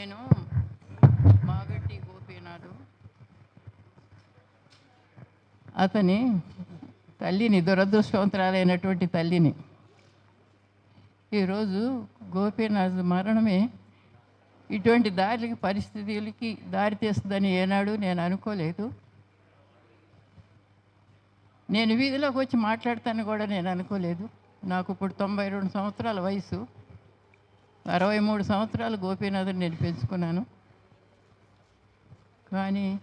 నేను మాగట్టి గోపీనాథు అతని తల్లిని దురదృష్టవంతురాలైనటువంటి తల్లిని. ఈరోజు గోపీనాథ్ మరణమే ఇటువంటి దారికి పరిస్థితులకి దారి తీస్తుందని ఏనాడు నేను అనుకోలేదు. నేను వీధిలోకి వచ్చి మాట్లాడతాను కూడా నేను అనుకోలేదు. నాకు ఇప్పుడు తొంభై రెండు సంవత్సరాల వయసు. అరవై మూడు సంవత్సరాలు గోపీనాథుని నేను పెంచుకున్నాను. కానీ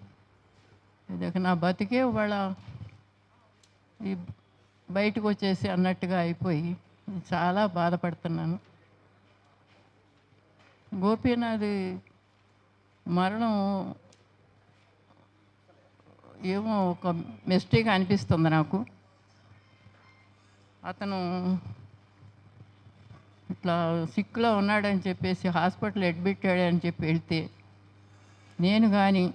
ఇదొక నా బతికే వాళ్ళ ఈ బయటకు వచ్చేసి అన్నట్టుగా అయిపోయి చాలా బాధపడుతున్నాను. గోపీనాథ్ మరణం ఏమో ఒక మిస్టేక్ అనిపిస్తుంది నాకు. అతను ఇట్లా సిక్లో ఉన్నాడని చెప్పేసి హాస్పిటల్ అడ్మిట్ అయ్యాడని చెప్పి వెళ్తే నేను కానీ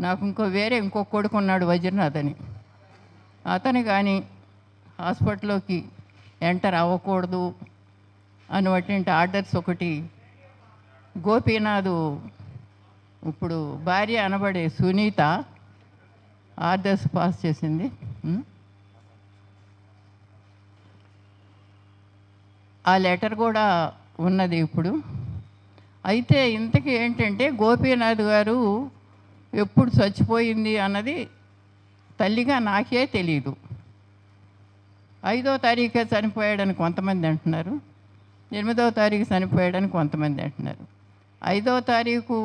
నాకు ఇంకో వేరే ఇంకో కొడుకు ఉన్నాడు వజ్రనాథ్ అని. అతను కానీ హాస్పిటల్లోకి ఎంటర్ అవ్వకూడదు అన్నటువంటి ఆర్డర్స్ ఒకటి. గోపీనాథ్ ఇప్పుడు భార్య అనబడే సునీత ఆర్డర్స్ పాస్ చేసింది. ఆ లెటర్ కూడా ఉన్నది ఇప్పుడు. అయితే ఇంతకీ ఏంటంటే గోపీనాథ్ గారు ఎప్పుడు చచ్చిపోయింది అన్నది తల్లిగా నాకే తెలియదు ఐదో తారీఖే చనిపోయాడని కొంతమంది అంటున్నారు. ఎనిమిదవ తారీఖు చనిపోయాడని కొంతమంది అంటున్నారు. ఐదో తారీఖు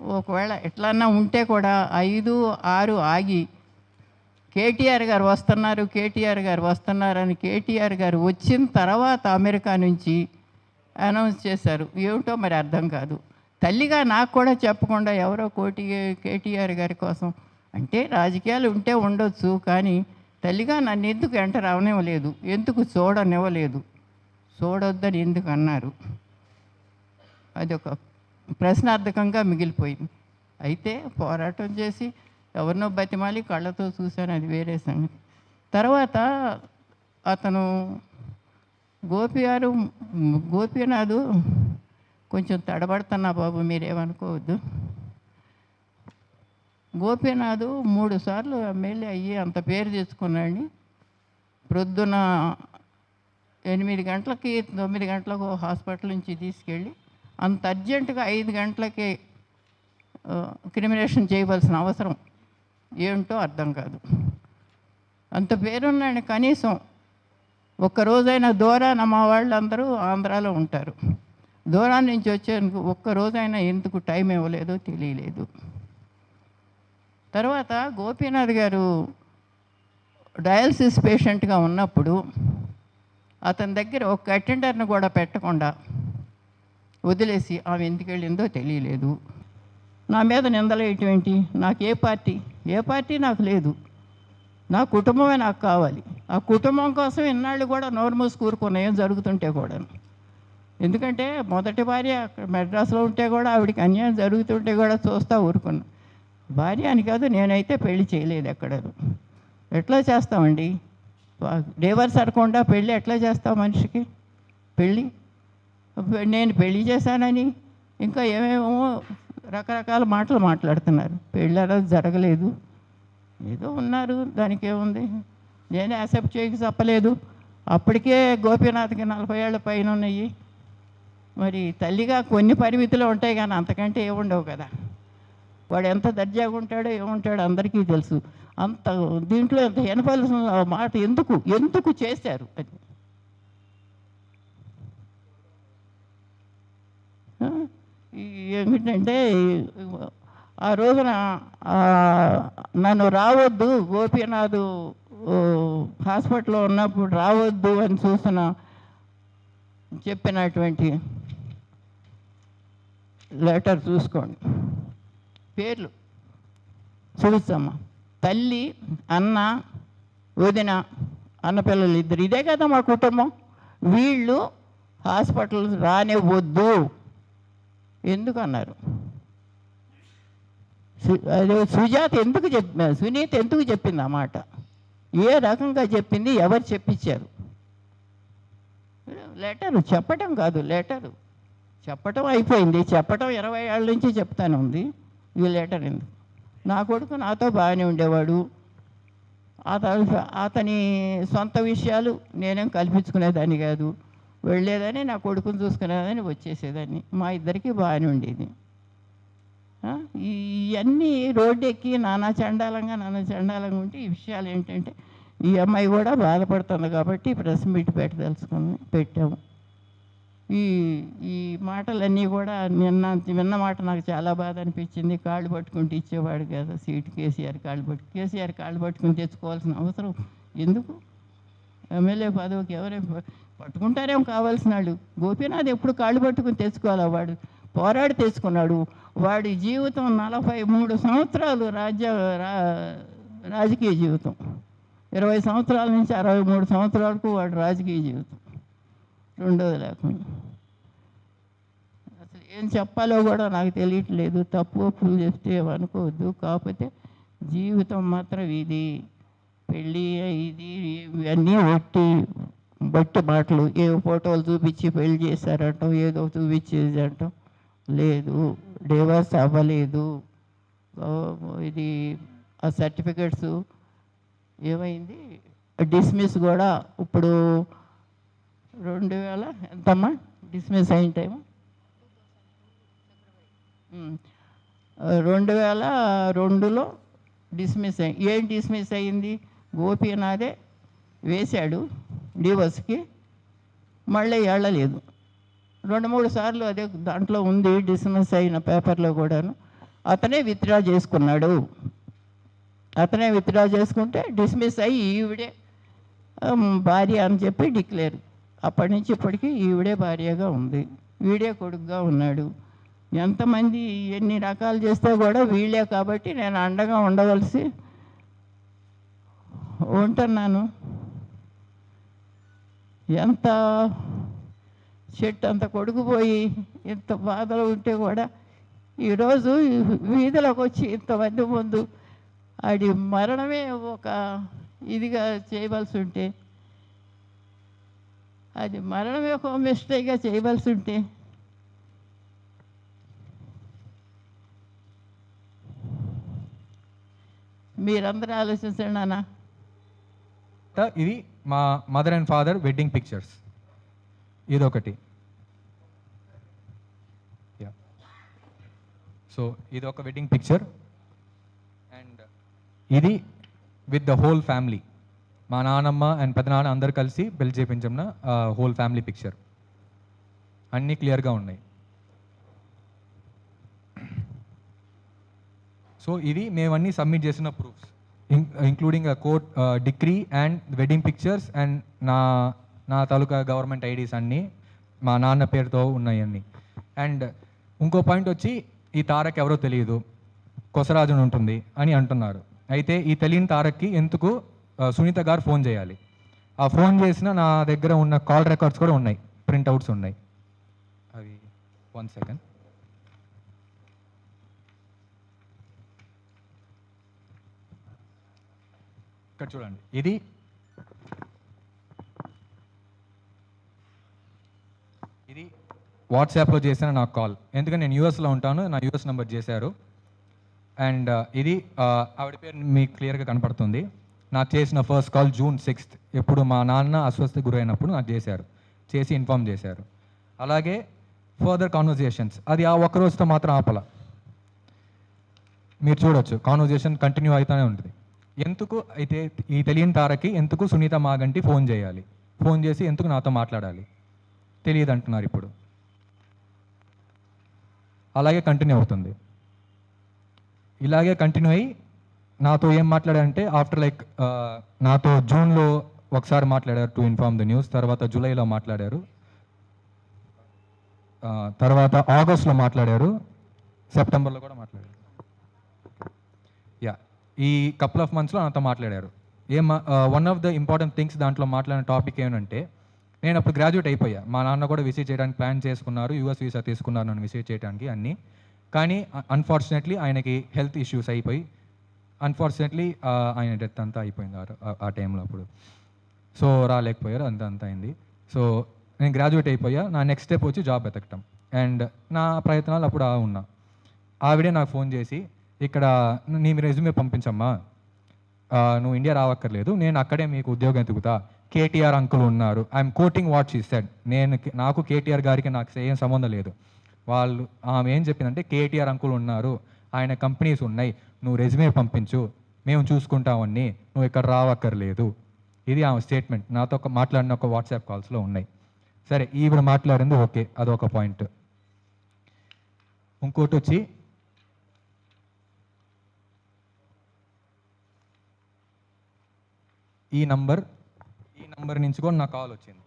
ఒకవేళ ఎట్లన్నా ఉంటే కూడా ఐదు ఆరు ఆగి కేటీఆర్ గారు వస్తున్నారు కేటీఆర్ గారు వస్తున్నారని కేటీఆర్ గారు వచ్చిన తర్వాత అమెరికా నుంచి అనౌన్స్ చేశారు. ఏమిటో మరి అర్థం కాదు. తల్లిగా నాకు కూడా చెప్పకుండా ఎవరో కోటి కేటీఆర్ గారి కోసం అంటే రాజకీయాలు ఉంటే ఉండొచ్చు కానీ తల్లిగా నన్ను ఎందుకు ఎంటర్ అవనివ్వలేదు? ఎందుకు చూడనివ్వలేదు? చూడొద్దని ఎందుకు అన్నారు? అదొక ప్రశ్నార్థకంగా మిగిలిపోయింది. అయితే పోరాటం చేసి ఎవరినో బతిమాలి కళ్ళతో చూశాను అది వేరే సంగతి. తర్వాత అతను గోపి గారు గోపీనాథు కొంచెం తడబడుతున్నా బాబు మీరేమనుకోవద్దు. గోపీనాథు మూడు సార్లు ఎమ్మెల్యే అయ్యి అంత పేరు తెచ్చుకున్నాడు ప్రొద్దున ఎనిమిది గంటలకి తొమ్మిది గంటలకు హాస్పిటల్ నుంచి తీసుకెళ్ళి అంత అర్జెంటుగా ఐదు గంటలకి క్రిమినేషన్ చేయవలసిన అవసరం ఏంటో అర్థం కాదు. అంత పేరున్నాడు కనీసం ఒక్క రోజైనా దూరాన మా వాళ్ళందరూ ఆంధ్రాలో ఉంటారు. దూరం నుంచి వచ్చేందుకు ఒక్క రోజైనా ఎందుకు టైం ఇవ్వలేదో తెలియలేదు. తర్వాత గోపీనాథ్ గారు డయాలసిస్ పేషెంట్గా ఉన్నప్పుడు అతని దగ్గర ఒక అటెండర్ని కూడా పెట్టకుండా వదిలేసి ఆమె ఎందుకు వెళ్ళిందో తెలియలేదు. నా మీద నిందలేటువంటి నాకు ఏ పార్టీ? ఏ పార్టీ నాకు లేదు. నా కుటుంబమే నాకు కావాలి. ఆ కుటుంబం కోసం ఇన్నాళ్ళు కూడా నోరు మూసి ఏం జరుగుతుంటే కూడా ఎందుకంటే మొదటి భార్య అక్కడ మెడ్రాస్లో ఉంటే కూడా ఆవిడకి అన్యాయం జరుగుతుంటే కూడా చూస్తూ ఊరుకున్నా. భార్య అని కాదు నేనైతే పెళ్ళి చేయలేదు ఎక్కడ ఎట్లా చేస్తామండి? డేవర్ సరకుండా పెళ్ళి ఎట్లా చేస్తాం మనిషికి? పెళ్ళి నేను పెళ్ళి చేశానని? ఇంకా ఏమేమో రకరకాల మాటలు మాట్లాడుతున్నారు. పెళ్ళి జరగలేదు. ఏదో ఉన్నారు దానికి ఏముంది నేనే యాక్సెప్ట్ చేయక చెప్పలేదు. అప్పటికే గోపీనాథ్కి నలభై ఏళ్ళ పైన ఉన్నాయి మరి తల్లిగా కొన్ని పరిమితులు ఉంటాయి కానీ అంతకంటే ఏముండవు కదా. వాడు ఎంత దర్జాగా ఉంటాడో ఏముంటాడో అందరికీ తెలుసు. అంత దీంట్లో ఎంత హీనపల్సిన మాట ఎందుకు? ఎందుకు చేశారు? అది ఆ, ఈ ఏమిటంటే ఆ రోజున నన్ను రావద్దు గోపీనాథ్ హాస్పిటల్లో ఉన్నప్పుడు రావద్దు అని చూసిన చెప్పినటువంటి లెటర్ చూసుకోండి. పేర్లు. చూసమ్మా తల్లి అన్న వదిన అన్నపిల్లలు ఇద్దరు ఇదే కదా మా కుటుంబం. వీళ్ళు హాస్పిటల్ రానివ్వద్దు. ఎందుకు అన్నారు సు- సుజాత ఎందుకు చెప్ప సునీత ఎందుకు చెప్పింది ఆ మాట? ఏ రకంగా చెప్పింది? ఎవరు చెప్పించారు? లెటరు చెప్పటం కాదు లెటరు. చెప్పటం అయిపోయింది. చెప్పటం ఇరవై ఏళ్ళ నుంచి చెప్తాను ఉంది. ఈ లెటర్ ఎందుకు? నా కొడుకు నాతో బాగానే ఉండేవాడు. అతని అతని సొంత విషయాలు నేనేం కల్పించుకునేదాన్ని కాదు. వెళ్ళేదని నా కొడుకుని చూసుకునేదని వచ్చేసేదాన్ని. మా ఇద్దరికి బాగానే ఉండేది. ఇవన్నీ రోడ్డు ఎక్కి నానా చండాలంగా నానా చండాలంగా ఉంటే ఈ విషయాలు ఏంటంటే ఈ అమ్మాయి కూడా బాధపడుతుంది కాబట్టి ప్రెస్ మీట్ పెట్టదలుచుకుని పెట్టాము. ఈ ఈ మాటలన్నీ కూడా నిన్న విన్న మాట నాకు చాలా బాధ అనిపించింది. కాళ్ళు పట్టుకుంటూ ఇచ్చేవాడు కదా సీటు కేసీఆర్ కాళ్ళు పట్టు కేసీఆర్ కాళ్ళు పట్టుకుని తెచ్చుకోవాల్సిన అవసరం ఎందుకు? ఎమ్మెల్యే పదవికి ఎవరే పట్టుకుంటారేమో కావాల్సిన వాళ్ళు. గోపీనాథ్ ఎప్పుడు కాళ్ళు పట్టుకుని తెచ్చుకోవాలా వాడు? పోరాడి తెచ్చుకున్నాడు వాడి జీవితం నలభై మూడు సంవత్సరాలు రాజ్య రా- రాజకీయ జీవితం. ఇరవై సంవత్సరాల నుంచి అరవై మూడు సంవత్సరాలకు వాడు రాజకీయ జీవితం. రెండోది లేకుండా అసలు ఏం చెప్పాలో కూడా నాకు తెలియట్లేదు. తప్పు ఒప్పులు చెప్తే అనుకోవద్దు కాకపోతే జీవితం మాత్రం ఇది. పెళ్ళి ఇది ఇవన్నీ ఒట్టి బట్టి మాటలు ఏ ఫోటోలు చూపించి పెళ్ళి చేశారంటాం ఏదో చూపించేది అంటాం లేదు డైవర్స్ అవ్వలేదు. ఇది ఆ సర్టిఫికెట్స్ ఏమైంది? డిస్మిస్ కూడా ఇప్పుడు రెండు వేల ఎంతమ్మా? డిస్మిస్ అయిన టైం రెండు వేల రెండులో డిస్మిస్ అయ్యి ఏం డిస్మిస్ అయింది? గోపీనాథే వేశాడు. డివోర్స్కి మళ్ళీ వెళ్ళలేదు. రెండు మూడు సార్లు అదే దాంట్లో ఉంది డిస్మిస్ అయిన పేపర్లో కూడాను. అతనే విత్డ్రా చేసుకున్నాడు. అతనే విత్డ్రా చేసుకుంటే డిస్మిస్ అయ్యి ఈవిడే భార్య అని చెప్పి డిక్లేర్. అప్పటి నుంచి ఇప్పటికీ ఈవిడే భార్యగా ఉంది. వీడే కొడుకుగా ఉన్నాడు. ఎంతమంది ఎన్ని రకాలు చేస్తే కూడా వీళ్ళే కాబట్టి నేను అండగా ఉండవలసి ఉంటున్నాను. ఎంత చెట్టు అంత కొడుకుపోయి ఇంత బాధలు ఉంటే కూడా ఈరోజు వీధిలోకి వచ్చి ఇంతమంది ముందు ఆడి మరణమే ఒక ఇదిగా చేయవలసి ఉంటే అది మరణమే ఒక మిస్టేక్గా చేయవలసి ఉంటే మీరందరూ ఆలోచించండి నాన్న. ఇది మా mother and father wedding pictures ఇదొకటి. సో ఇది ఒక వెడ్డింగ్ పిక్చర్ అండ్ ఇది విత్ ద హోల్ ఫ్యామిలీ మా నాన్నమ్మ అండ్ పెదనాన్న అందరు కలిసి పెళ్ళి చేపించమన్న హోల్ ఫ్యామిలీ పిక్చర్ అన్నీ క్లియర్గా ఉన్నాయి. సో ఇది మేమన్నీ సబ్మిట్ చేసిన proofs including court degree and wedding pictures and నా నా తాలూకా గవర్నమెంట్ ఐడీస్ అన్నీ మా నాన్న పేరుతో ఉన్నాయి అన్నీ అండ్ ఇంకో పాయింట్ వచ్చి ఈ తారక్ ఎవరో తెలియదు. కొసరాజుని ఉంటుంది అని అంటున్నారు. అయితే ఈ తెలియని తారక్కి ఎందుకు సునీత గారు ఫోన్ చేయాలి? ఆ ఫోన్ చేసిన నా దగ్గర ఉన్న కాల్ రికార్డ్స్ కూడా ఉన్నాయి. ప్రింట్అవుట్స్ ఉన్నాయి. అవి వన్ సెకండ్ ఇక్కడ చూడండి. ఇది ఇది వాట్సాప్లో చేసిన నా కాల్. ఎందుకంటే నేను యూఎస్లో ఉంటాను నా యూఎస్ నెంబర్ చేశారు. అండ్ ఇది ఆవిడ పేరు మీకు క్లియర్గా కనపడుతుంది. నాకు చేసిన ఫస్ట్ కాల్ జూన్ సిక్స్త్. ఎప్పుడు మా నాన్న అస్వస్థ గురైనప్పుడు నాకు చేశారు. చేసి ఇన్ఫామ్ చేశారు. అలాగే ఫర్దర్ కాన్వర్జేషన్స్ అది ఆ ఒక్క రోజుతో మాత్రం ఆపల. మీరు చూడొచ్చు. కాన్వర్జేషన్ కంటిన్యూ అవుతూనే ఉంటుంది. ఎందుకు అయితే ఈ తెలియని తారకి ఎందుకు సునీత మాగంటి ఫోన్ చేయాలి? ఫోన్ చేసి ఎందుకు నాతో మాట్లాడాలి? తెలియదు అంటున్నారు ఇప్పుడు. అలాగే కంటిన్యూ అవుతుంది. ఇలాగే కంటిన్యూ అయ్యి నాతో ఏం మాట్లాడారంటే ఆఫ్టర్ లైక్ నాతో జూన్లో ఒకసారి మాట్లాడారు టు ఇన్ఫార్మ్ ద న్యూస్ తర్వాత జూలైలో మాట్లాడారు. తర్వాత ఆగస్ట్లో మాట్లాడారు. సెప్టెంబర్లో కూడా మాట్లాడారు. ఈ కపుల్ ఆఫ్ మంత్స్లో నాతో మాట్లాడారు. ఏం one of the important things దాంట్లో మాట్లాడిన టాపిక్ ఏమంటే నేను అప్పుడు గ్రాడ్యుయేట్ అయిపోయా. మా నాన్న కూడా విసిట్ చేయడానికి ప్లాన్ చేసుకున్నారు యూఎస్ వీసా తీసుకున్నారు నన్ను విసిట్ చేయడానికి అన్నీ. కానీ అన్ఫార్చునేట్లీ ఆయనకి హెల్త్ ఇష్యూస్ అయిపోయి అన్ఫార్చునేట్లీ ఆయన డెత్ అంతా అయిపోయింది ఆ- టైంలో అప్పుడు. సో రాలేకపోయారు అంత అంత అయింది. సో నేను గ్రాడ్యుయేట్ అయిపోయా నా నెక్స్ట్ స్టెప్ వచ్చి జాబ్ వెతకటం. అండ్ నా ప్రయత్నాలు అప్పుడు ఆ ఉన్నా. ఆవిడే నాకు ఫోన్ చేసి ఇక్కడ నీ రెజ్యూమే పంపించమ్మా. నువ్వు ఇండియా రావక్కర్లేదు నేను అక్కడే మీకు ఉద్యోగం ఎదుగుతా. కేటీఆర్ అంకుల్ ఉన్నారు. I'm quoting what she said. నేను నాకు కేటీఆర్ గారికి నాకు ఏం సంబంధం లేదు. వాళ్ళు ఆమె ఏం చెప్పిందంటే కేటీఆర్ అంకుల్ ఉన్నారు ఆయన కంపెనీస్ ఉన్నాయి నువ్వు రెజ్యూమే పంపించు మేము చూసుకుంటామని నువ్వు ఇక్కడ రావక్కర్లేదు. ఇది ఆమె స్టేట్మెంట్ నాతో ఒక మాట్లాడిన ఒక వాట్సాప్ కాల్స్లో ఉన్నాయి. సరే ఈవిడ మాట్లాడింది ఓకే అదొక పాయింట్. ఇంకోటి వచ్చి ఈ నంబర్ ఈ నంబర్ నుంచి కూడా నా కాల్ వచ్చింది.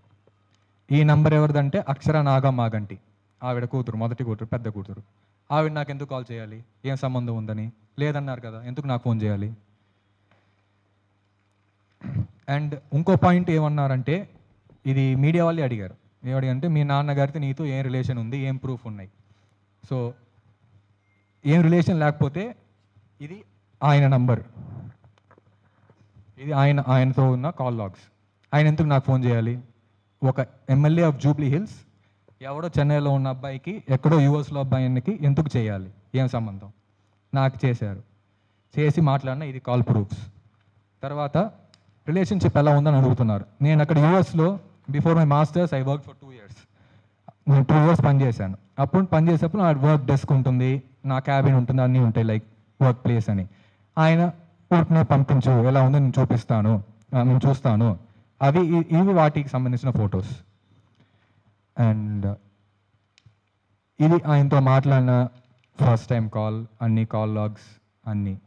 ఈ నంబర్ ఎవరిదంటే అక్షర నాగమ్మాగంటి ఆవిడ కూతురు మొదటి కూతురు పెద్ద కూతురు. ఆవిడ నాకు ఎందుకు కాల్ చేయాలి? ఏం సంబంధం ఉందని? లేదన్నారు కదా ఎందుకు నాకు ఫోన్ చేయాలి? అండ్ ఇంకో పాయింట్ ఏమన్నారంటే ఇది మీడియా వాళ్ళే అడిగారు. ఏమడిగంటే మీ నాన్నగారితో నీతో ఏం రిలేషన్ ఉంది ఏం ప్రూఫ్ ఉన్నాయి? సో ఏం రిలేషన్ లేకపోతే ఇది ఆయన నంబర్. ఇది ఆయన ఆయనతో ఉన్న కాల్ లాగ్స్ ఆయన ఎందుకు నాకు ఫోన్ చేయాలి? ఒక ఎమ్మెల్యే ఆఫ్ జూబ్లీ హిల్స్ ఎవడో చెన్నైలో ఉన్న అబ్బాయికి ఎక్కడో యూఎస్లో అబ్బాయికి ఎందుకు చేయాలి? ఏం సంబంధం? నాకు చేశారు. చేసి మాట్లాడిన ఇది కాల్ ప్రూఫ్స్ తర్వాత రిలేషన్షిప్ ఎలా ఉందని అడుగుతున్నారు. నేను అక్కడ యూఎస్లో before my masters I work for two years నేను టూ ఇయర్స్ పనిచేశాను అప్పుడు పనిచేసేప్పుడు నా వర్క్ డెస్క్ ఉంటుంది నా క్యాబిన్ ఉంటుంది అన్నీ ఉంటాయి లైక్ వర్క్ ప్లేస్ అని. ఆయన ఊరికనే పంపించు. ఎలా ఉందో నేను చూపిస్తాను. నేను చూస్తాను. అవి ఇవి వాటికి సంబంధించిన ఫొటోస్. అండ్ ఇది ఆయనతో మాట్లాడిన ఫస్ట్ టైం కాల్ అన్ని కాల్ లాగ్స్ అన్నీ.